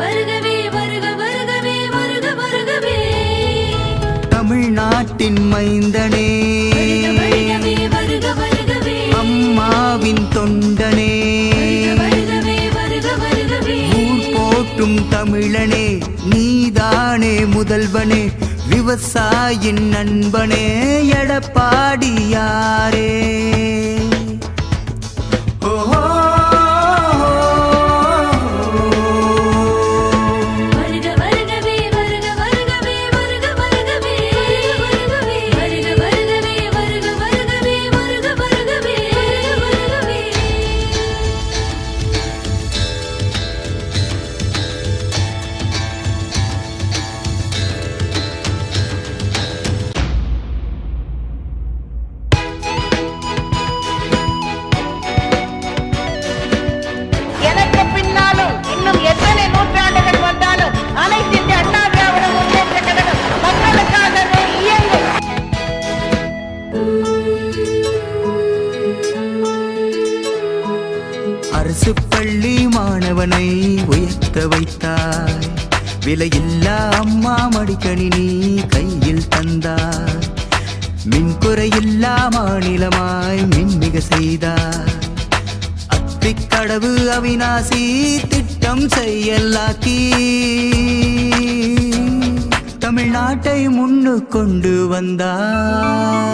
வருகவே வருக வருகவே வருக வருகவே. தமிழ்நாட்டின் மைந்தனே. அம்மாவின் தொண்டனே. ஊர் தமிழனே நீதானே முதல்வனே. விவசாயின் நண்பனே எடப்பாடியாரே. அரசு பள்ளி மாணவனை உயர்த்த வைத்தாய். விலையில்லா அம்மா மடிக்கணினி கையில் தந்தார் மின்குறையில்லா மாநிலமாய் மின்மிக செய்தார் அத்திக்கடவு அவினாசி திட்டம் செயலாக்கி. தமிழ்நாட்டை முன்னு கொண்டு வந்தார்